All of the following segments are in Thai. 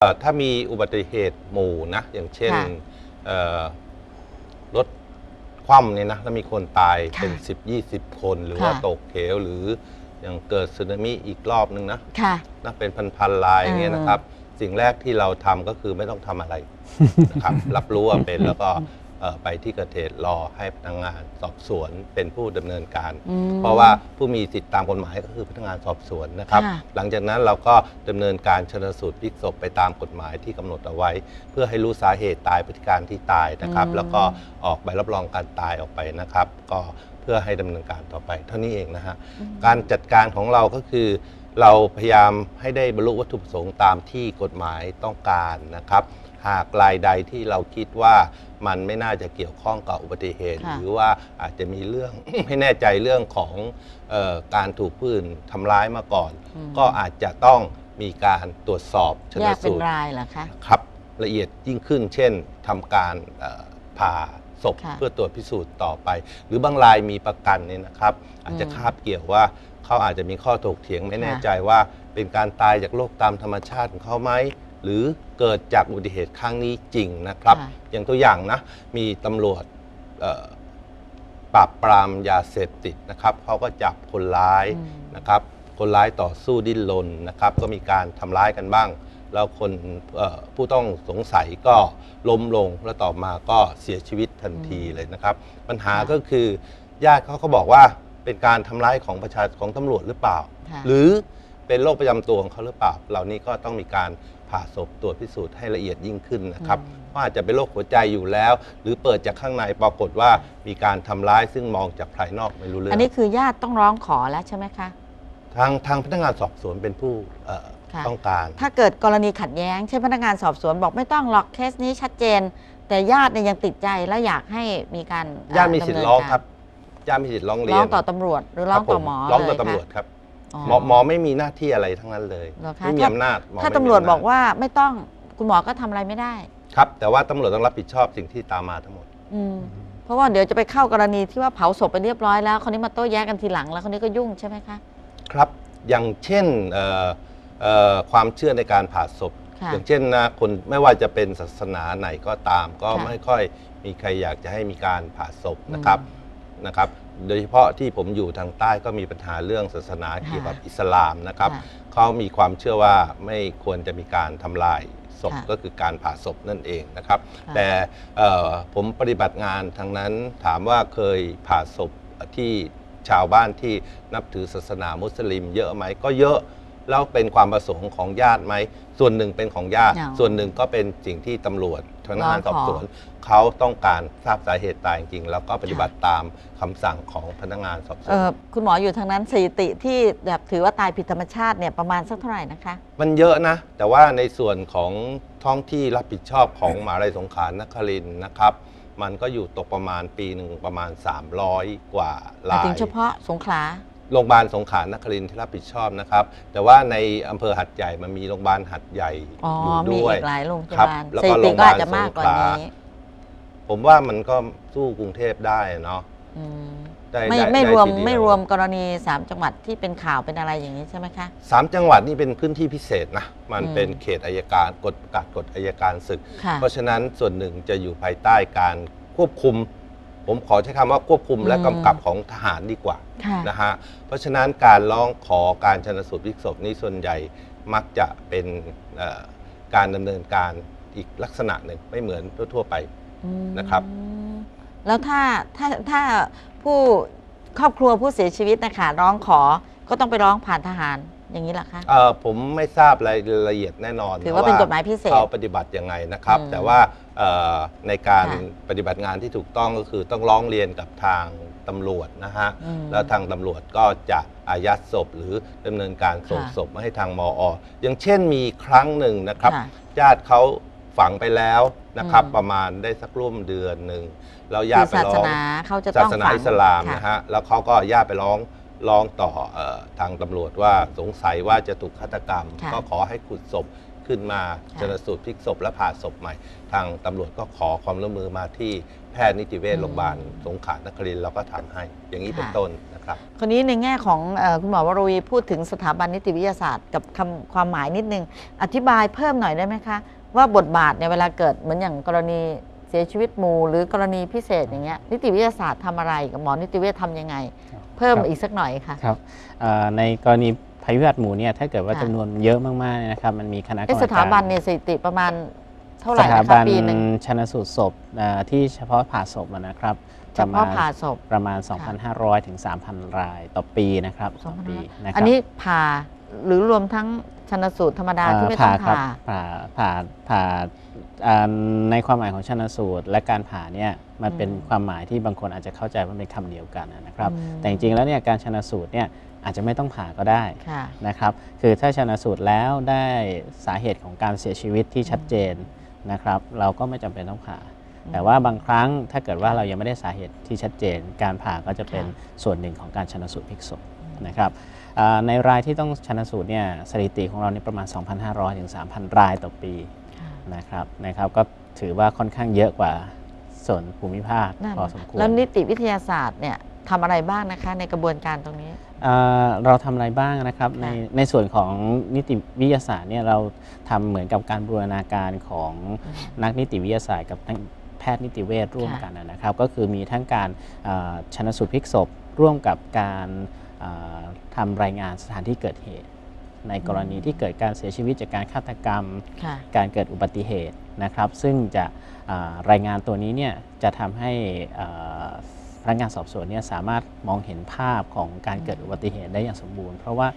เอ่อถ้ามีอุบัติเหตุหมู่นะ อย่างเช่นค่ะเอ่อรถคว่ำเนี่ยนะแล้วมีคนตายค่ะเป็น10 20 คน หรือว่าค่ะ ตกเหวหรืออย่างเกิดสึนามิอีกรอบนึงนะค่ะ นะเป็นพันๆลายอย่างเงี้ยเออนะครับ สิ่งแรกที่เราทำก็คือไม่ต้องทำอะไรนะครับ รับรู้ว่าเป็นแล้วก็เอ่อ ไปที่เกิดเหตุรอให้พนักงานสอบสวนเป็นผู้ดำเนินการ อืม เพราะว่าผู้มีสิทธิตามกฎหมายก็คือพนักงานสอบสวนนะครับ ค่ะ หลังจากนั้นเราก็ดำเนินการชนสูตรพลิกศพไปตามกฎหมายที่กำหนดเอาไว้ เพื่อให้รู้สาเหตุตายพฤติการที่ตายนะครับ อืม แล้วก็ออกใบรับรองการตายออกไปนะครับ ก็เพื่อให้ดำเนินการต่อไป เท่านี้เองนะฮะ การจัดการของเราก็คือ เราพยายามให้ได้บรรลุวัตถุประสงค์ตามที่กฎหมายต้องการนะครับ หากรายใดที่เราคิดว่ามันไม่น่าจะเกี่ยวข้องกับอุบัติเหตุ ค่ะหรือว่าอาจจะมีเรื่อง ไม่แน่ใจเรื่องของเออการถูกผู้อื่นทำร้ายมาก่อน อืม ก็อาจจะต้องมีการตรวจสอบชแยนกเป็นสูตรรายเหรอคะ ครับละเอียดยิ่งขึ้น เช่นทำการเอ่อผ่าศพค่ะเพื่อตรวจพิสูจน์ต่อไป หรือบางรายมีประกันเนี่ยนะครับ อาจจะอืมคาบเกี่ยวว่าเขาอาจจะมีข้อถกเถียงไม่แน่ค่ะ ใจว่าเป็นการตายจากโรคตามธรรมชาติของเขาไหม หรือเกิดจากอุบัติเหตุครั้งนี้จริงนะครับ ค่ะ อย่างตัวอย่างนะมีตำรวจเอ่อปราบปรามยาเสพติดนะครับเขาก็จับคนร้ายอืม นะครับ คนร้ายต่อสู้ดิ้นรนนะครับ ก็มีการทำร้ายกันบ้าง แล้วคนเอ่อผู้ต้องสงสัยก็ล้มลงแล้วต่อมาก็เสียชีวิตทันทีเลยนะครับ ปัญหาค่ะ ก็คือญาติเขาก็บอกว่าเป็นการทำร้ายของประชาของตำรวจหรือเปล่า ค่ะ หรือเป็นโรคประจำตัวของเขาหรือเปล่า เหล่านี้ก็ต้องมีการ ผ่าศพตรวจพิสูจน์ให้ละเอียดยิ่งขึ้นนะครับอืมว่าอาจจะเป็นโรคหัวใจอยู่แล้ว หรือเปิดจากข้างในปรากฏว่ามีการทำร้ายซึ่งมองจากภายนอกไม่รู้เรื่อง อันนี้คือญาติต้องร้องขอแล้วใช่ไหมคะ ทางทางพนักงานสอบสวนเป็นผู้เอ่อค่ะ ต้องการ ถ้าเกิดกรณีขัดแย้งเช่นพนักงานสอบสวนบอกไม่ต้องหรอกเคสนี้ชัดเจน แต่ญาติเนี่ยยังติดใจและอยากให้มีการญาติมีสิทธิ์ร้องครับญาติมีสิทธิ์ร้องเรียนร้องต่อตำรวจหรือร้องคบผต่อหมอร้องต่อเลยตำรวจคะครับอ๋อ หมอหมอไม่มีหน้าที่อะไรทั้งนั้นเลย เหรอคะ ไม่มีถ้าอำนาจหมอถ้าไม่มีตำรวจำนาจบอกว่าไม่ต้องคุณหมอก็ทำอะไรไม่ได้ ครับ แต่ว่าตำรวจต้องรับผิดชอบสิ่งที่ตามมาทั้งหมด อืม เพราะว่าเดี๋ยวจะไปเข้ากรณีที่ว่าเผาศพไปเรียบร้อยแล้วคนนี้มาโต้แย้งกันทีหลังแล้วคนนี้ก็ยุ่งใช่ไหมคะ ครับ อย่างเช่นเอ่อเอ่อความเชื่อในการผ่าศพ ค่ะอย่างเช่นนะคนไม่ว่าจะเป็นศาสนาไหนก็ตาม ก็ค่ะไม่ค่อยมีใครอยากจะให้มีการผ่าศพนะครับ นะครับ โดยเฉพาะที่ผมอยู่ทางใต้ก็มีปัญหาเรื่องศาสนาเกี่ยวกับอิสลามนะครับค่ะเขามีความเชื่อว่าไม่ควรจะมีการทำลายศพค่ะก็คือการผ่าศพนั่นเองนะครับ ค่ะ แต่เอ่อผมปฏิบัติงานทางนั้นถามว่าเคยผ่าศพที่ชาวบ้านที่นับถือศาสนามุสลิม เยอะไหมก็เยอะแล้วเป็นความประสงค์ของญาติไหมส่วนหนึ่งเป็นของญาติอ๋อส่วนหนึ่งก็เป็นสิ่งที่ตำรวจ ทางงานสร้อองขอบสวนเขาต้องการทราบสาเหตุตายจริงๆแล้วก็ปฏิบัติตามคำสั่งของพนักงานสอบสวเอนอคุณหมออยู่ทางนั้นสถิติที่แบบถือว่าตายผิดธรรมชาติเนี่ยประมาณสักเท่าไหร่นะคะ มันเยอะนะ แต่ว่าในส่วนของท้องที่รับผิดชอบของมหาลัยสงขลานครินทร์นะครับมันก็อยู่ตกประมาณปีหนึ่งประมาณ 300 กว่าหมายรายถึงเฉพาะสงขลา โรงพยาบาลสงขลานครินทร์ที่รับผิดชอบนะครับ แต่ว่าในอำเภอหัดใหญ่มันมีโรงพยาบาลหัดใหญ่อ๋ออยู่มีด้วยอีกหลายโรงพครัยาบบาลแล้วสก็ถิโรติงพก็ยาบาลอาจจะมากกว่าสงขลานี้ผมว่ามันก็สู้กรุงเทพได้เนาะอืมได้ไม่ด้ไม่ด้รวมทีเดียไม่รวมกรณี3จังหวัดที่เป็นข่าวเป็นอะไรอย่างนี้ใช่ไหมคะ สามจังหวัดนี่เป็นพื้นที่พิเศษนะมันอืม เป็นเขตอายการกฎประกาศกฎอายการศึก ค่ะ เพราะฉะนั้นส่วนหนึ่งจะอยู่ภายใต้การควบคุม ผมขอใช้คำว่าควบคุมและอืมกำกับของทหารดีกว่าค่ะนะฮะเพราะฉะนั้นการร้องขอการชนสูตรพลิกศพนี้ส่วนใหญ่มักจะเป็นเอ่อการดำเนินการอีกลักษณะหนึ่งไม่เหมือนทั่วๆไป อืมนะครับแล้วถ้าถ้าถ้าผู้ครอบครัวผู้เสียชีวิตนะคะร้องขอก็ต้องไปร้องผ่านทหาร อย่างนี้เหรอคะ เอ่อผมไม่ทราบรายละเอียดแน่นอนถือว่าเป็นกฎหมายพิเศษเขาปฏิบัติยังไงนะครับ อืมแต่ว่าเอ่อในการค่ะปฏิบัติงานที่ถูกต้องก็คือต้องร้องเรียนกับทางตำรวจนะฮะอืมแล้วทางตำรวจก็จะอายัดศพ หรือดำเนินการส่งค่ะศพมาให้ทางมออย่างเช่นมีครั้งหนึ่งนะครับ ค่ะญาติเขาฝังไปแล้วนะครับ อืม ประมาณได้สักร่วมเดือนหนึ่งแล้วคืญาอติไปศาร้สอง นาเขาจะศาต้องสนาฝังอิสลามค่นะฮะ แล้วเขาก็ญาติไปร้อง ร้องต่อเออทางตำรวจว่าสงสัยว่าจะถูกฆาตกรรม ค่ะก็ขอให้ขุดศพขึ้นมาค่ะชนสูตรพลิกศพและผ่าศพใหม่ ทางตำรวจก็ขอความร่วมมือมาที่แพทย์นิติเวชอืมโรงพยาบาลสงขลานครินทร์เราก็ทำให้ อย่างนี้เป็นค่ะ ต้นนะครับ คนนี้ในแง่ของเออคุณหมอวรวีพูดถึงสถาบันนิติวิทยาศาสตร์กับคำความหมายนิดนึง อธิบายเพิ่มหน่อยได้ไหมคะ ว่าบทบาทเนี่ยเวลาเกิดเหมือนอย่างกรณี เสียชีวิตหมู่หรือกรณีพิเศษอย่างเงี้ยนิติวิทยาศาสตร์ทำอะไรกับหมอนิติเวชทำยังไง เพิ่มครับอีกสักหน่อยค่ะครับเอ่อในกรณีภัยพิบัติหมู่เนี่ยถ้าเกิดว่าค่ะจำนวนเยอะมากๆเนี่ยนะครับมันมีคณะกรรเอ๊ะมสการถาบันเนี่ยสถิติประมาณเท่าไหสร่ถานะบัคะนปีหนึ่งชนสูตรศพเอ่อที่เฉพาะผ่าศพอะนะครับเฉพาะผ่าศพประมาณ 2,500 ถึง 3,000 รายต่อปีนะครับต่อปีนะคอัรันนี้ผ่า หรือรวมทั้งชนสูตรธรรมดาเอ่อที่ไม่ต้องครับผ่าผ่าผ่าผ่าอ่าในความหมายของชนสูตร และการผ่าเนี่ยมันเป็นอืมความหมายที่บางคนอาจจะเข้าใจว่าเป็นคำเดียวกันนะครับอืมแต่จริงๆแล้วเนี่ยการชนสูตรเนี่ยอาจจะไม่ต้องผ่าก็ได้ค่ะนะครับ คือถ้าชนะสูตรแล้วได้สาเหตุของการเสียชีวิตที่ชัดเจนนะครับ เราก็ไม่จำเป็นต้องผ่า แต่ว่าบางครั้งถ้าเกิดว่าเรายังไม่ได้สาเหตุที่ชัดเจน การผ่าก็จะเป็นค่ส่วนหนึ่งของการชนะสูตรพลิกศพนะครับอ่า ในรายที่ต้องชนะสูตรเนี่ยสถิติของเรานี่ประมาณ 2,500 ถึง 3,000 รายต่อปีค่ะนะครับนะครับก็ถือว่าค่อนข้างเยอะกว่าส่วนภูมิภาคนั่นพอสมควรแล้วนิติวิทยาศาสตร์เนี่ยทำอะไรบ้างนะคะในกระบวนการตรงนี้อ่าเราทำอะไรบ้างนะครับในค่ะในส่วนของนิติวิทยาศาสตร์เนี่ยเราทำเหมือนกับการบูรณาการของนักนิติวิทยาศาสตร์กับนักแพทย์นิติเวชร่วมค่ะกันนะครับ ก็คือมีทั้งการอ่าชนสูตรพลิกศพร่วมกับการอ่า ทำรายงานสถานที่เกิดเหตุ ในกรณีที่เกิดการเสียชีวิตจากการฆาตกรรมค่ะการเกิดอุบัติเหตุนะครับ ซึ่งจะอ่ารายงานตัวนี้เนี่ยจะทำให้อ่าพนักงานสอบสวนเนี่ยสามารถมองเห็นภาพของการเกิดอุบัติเหตุได้อย่างสมบูรณ์ เพราะว่า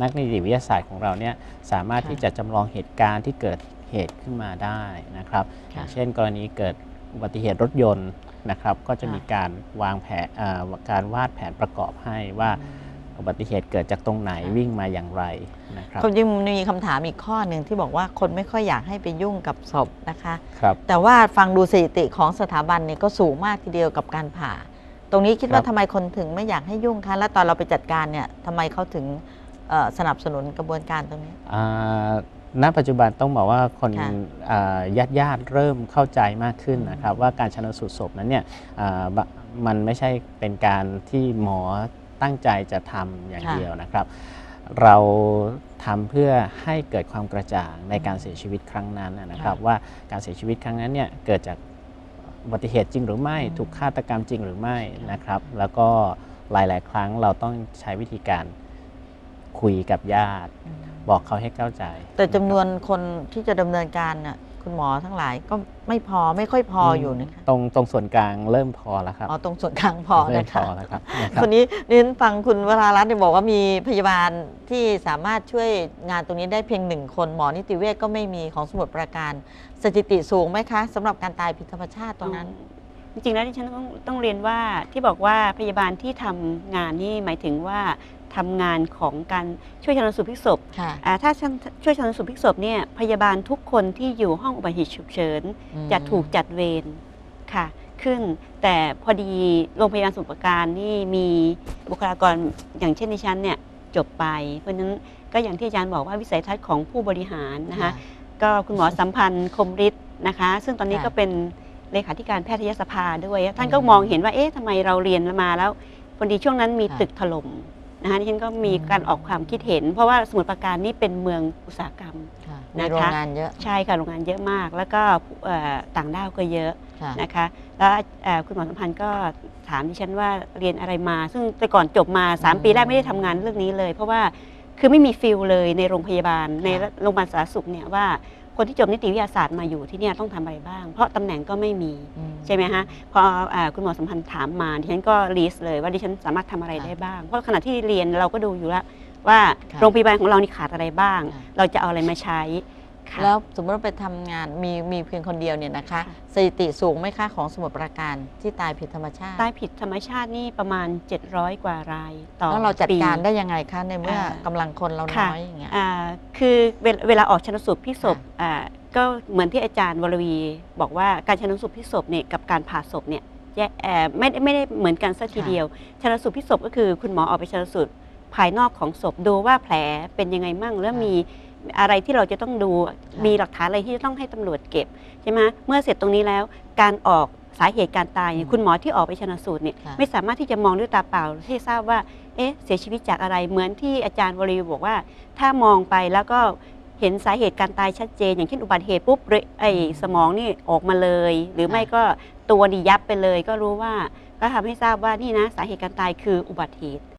นักนิติวิทยาศาสตร์ของเราเนี่ยสามารถค่ะที่จะจำลองเหตุการณ์ที่เกิดเหตุขึ้นมาได้นะครับอค่ะย่างเช่น กรณีเกิดอุบัติเหตุรถยนต์นะครับ ก็จะค่ะมีการวางแผนอ่าการวาดแผนประกอบให้ว่า อุบัติเหตุเกิดจากตรงไหนค่ะวิ่งมาอย่างไรนะครับความจริงมันมีคำถามอีกข้อหนึ่งที่บอกว่าคนไม่ค่อยอยากให้ไปยุ่งกับศพนะคะครับแต่ว่าฟังดูสถิติของสถาบันเนี่ยก็สูงมากทีเดียวกับการผ่า ตรงนี้คิดว่าครับทำไมคนถึงไม่อยากให้ยุ่งคะแล้วตอนเราไปจัดการเนี่ยทำไมเขาถึงเอ่อสนับสนุนกระบวนการตรงนี้อ่าณปัจจุบันต้องบอกว่าคนค่ะญาติญาติๆเริ่มเข้าใจมากขึ้นอืมนะครับ ว่าการชนสูตรศพนั้นเนี่ยอ่าบะมันไม่ใช่เป็นการที่หมอ ตั้งใจจะทำอย่างเดียวนะครับ เราทำเพื่อให้เกิดความกระจ่างในการเสียชีวิตครั้งนั้นนะครับ ว่าการเสียชีวิตครั้งนั้นเนี่ยเกิดจากอุบัติเหตุจริงหรือไม่อืมถูกฆาตกรรมจริงหรือไม่ค่ะนะครับ แล้วก็หลาย ๆ ครั้งเราต้องใช้วิธีการคุยกับญาติ บอกเขาให้เข้าใจ แต่จำนวะนคนที่จะดำเนินการน่ะ คุณหมอทั้งหลายก็ไม่พอไม่ค่อยพคอรับอยู่นะคะตรงตรงส่วนกลางเริ่มพอแล้วครับอ๋อตรงส่วนกลางพอเริ่มนะพอคะแล้วครับนะครับคนนี้นี่ฉันฟังคุณวรารัตน์เนี่ยบอกว่ามีพยาบาลที่สามารถช่วยงานตรงนี้ได้เพียงหนึ่งคนหมอนิติเวชก็ไม่มีของสมุทรปราการสถิติสูงไหมคะสำหรับการตายผิดธรรมชาติตรงนั้น จริงๆแล้วที่ฉันต้องต้องเรียนว่าที่บอกว่าพยาบาลที่ทำงานนี่หมายถึงว่า ทำงานของการช่วยชันสูตรพลิกศพค่ะอ่าถ้าฉันช่วยชันสูตรพลิกศพเนี่ยพยาบาลทุกคนที่อยู่ห้องอุบัติเหตุฉุกเฉินอืมจะถูกจัดเวรค่ะขึ้น แต่พอดีโรงพยาบาลสมุทรปราการนี่มีบุคลากรอย่างเช่นดิฉันเนี่ยจบไป เพราะฉะนั้นก็อย่างที่อาจารย์บอกว่าวิสัยทัศน์ของผู้บริหารนะคะก็คุณหมอสัมพันธ์คมฤทธิ์นะคะ ซึ่งตอนนี้ค่ะก็เป็นเลขาธิการแพทยสภาด้วย ท่านก็มองเห็นว่าเอ๊ะทำไมเราเรียนมาแล้วพอดีช่วงนั้นมีค่ะตึกถล่ม นะคะที่ฉันก็มีอืมการออกความคิดเห็น เพราะว่าสมุทรปราการนี่เป็นเมืองอุตสาหกรรมค่ะนะคะมีโรงงานเยอะ ใช่ค่ะโรงงานเยอะมาก แล้วก็เอ่อต่างด้าวก็เยอะค่ะ นะคะแล้วเอ่อคุณหมอสัมพันธ์ก็ถามดิฉันว่าเรียนอะไรมา ซึ่งแต่ก่อนจบมา อืม3 ปีแรกไม่ได้ทำงานเรื่องนี้เลย เพราะว่าคือไม่มีฟิลเลยในโรงพยาบาลในโรงพยาบาลสาธารณสุขเนี่ยว่า คนที่จบนิติวิทยาศาสตร์มาอยู่ที่เนี่ยต้องทำอะไรบ้าง เพราะตำแหน่งก็ไม่มีอืมใช่ไหมฮะพออ่าคุณหมอสัมพันธ์ถามมาดิฉันก็ลิสต์เลยว่าดิฉันสามารถทำอะไรค่ะได้บ้าง เพราะขณะที่เรียนเราก็ดูอยู่แล้วว่าค่ะโรงพยาบาลของเรานี่ขาดอะไรบ้างค่ะเราจะเอาอะไรมาใช้ ค่ะ แล้วสมมติว่าไปทำงานมีมีเพียงคนเดียวเนี่ยนะคะค่ะสถิติสูงไหมคะของสมุทรปราการที่ตายผิดธรรมชาติ ตายผิดธรรมชาตินี่ประมาณ 700 กว่ารายต่อแล้วเราจัดปี การได้ยังไงคะในเมื่ออ่ากำลังคนเราค่ะ น้อยอย่างเงี้ย อ่าคือเวลเวลาออกชนสูตรพลิกศพค่ะอ่าก็เหมือนที่อาจารย์วรวี บอกว่าการชนสูตรพลิกศพเนี่ยกับการผ่าศพเนี่ยแยกเอ่อไม่ได้ไม่ได้เหมือนกันสักทีเดียว ชนสูตรพลิกศพก็คือคุณหมอออกไปชนสูตรภายนอกของศพดูว่าแผลเป็นยังไงมั่งแล้วมี อะไรที่เราจะต้องดูมีหลักฐานอะไรที่จะต้องให้ตำรวจเก็บใช่ไหมเมื่อเสร็จตรงนี้แล้วการออกสาเหตุการตายเนี่ยอืมคุณหมอที่ออกไปชนสูตรเนี่ยค่ะไม่สามารถที่จะมองด้วยตาเปล่าที่ทราบว่าเอ๊ะเสียชีวิตจากอะไรเหมือนที่อาจารย์วรีบอกว่า ถ้ามองไปแล้วก็เห็นสาเหตุการตายชัดเจน อย่างเช่นอุบัติเหตุปุ๊บเรไอสมองนี่ออกมาเลย หรือไม่ก็ตัวดียับไปเลย ก็รู้ว่าก็ทำให้ทราบว่านี่นะสาเหตุการตายคืออุบัติเหตุ